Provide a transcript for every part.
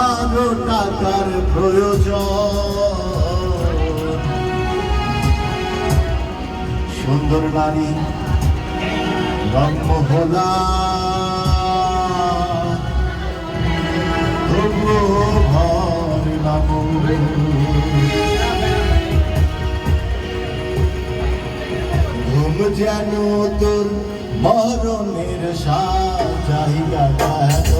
আরও টাকার প্রয়োজন সুন্দর নারী তবুও ভর নাম যেন তোর মরণের সাজাইয়া যাস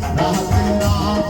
Nothing on